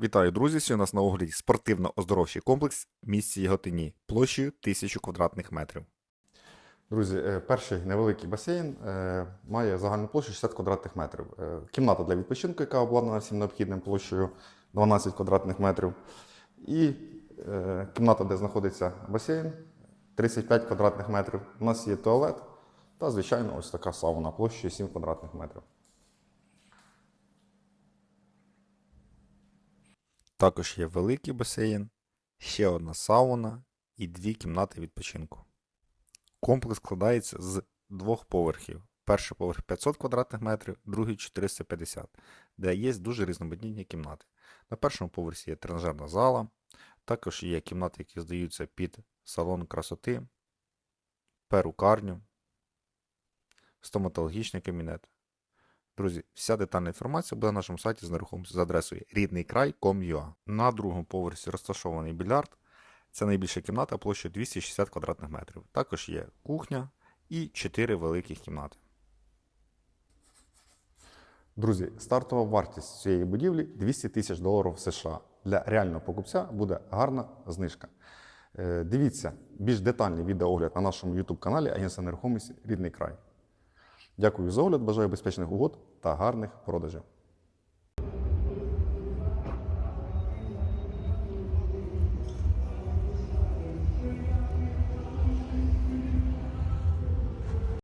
Вітаю, друзі! Сьогодні у нас на огляді спортивно-оздоровчий комплекс в місті Яготині площею 1000 квадратних метрів. Друзі, е, перший невеликий басейн е, має загальну площу 60 квадратних метрів. Е, Кімната для відпочинку, яка обладнана всім необхідним площею 12 квадратних метрів. І кімната, де знаходиться басейн, 35 квадратних метрів. У нас є туалет та, звичайно, ось така сауна площею 7 квадратних метрів. Також є великий басейн, ще одна сауна і дві кімнати відпочинку. Комплекс складається з двох поверхів. Перший поверх 500 квадратних метрів, другий 450, де є дуже різноманітні кімнати. На першому поверсі є тренажерна зала, також є кімнати, які здаються під салон красоти, перукарню, стоматологічний кабінет. Друзі, вся детальна інформація буде на нашому сайті з нерухомістю за адресою ріднийкрай.com.ua. На другому поверсі розташований більярд. Це найбільша кімната площею 260 квадратних метрів. Також є кухня і 4 великих кімнати. Друзі, стартова вартість цієї будівлі 200 тисяч доларів США. Для реального покупця буде гарна знижка. Е, Дивіться більш детальний відеоогляд на нашому YouTube каналі Агентства нерухомості Рідний край. Дякую за огляд, бажаю безпечних угод та гарних продажів.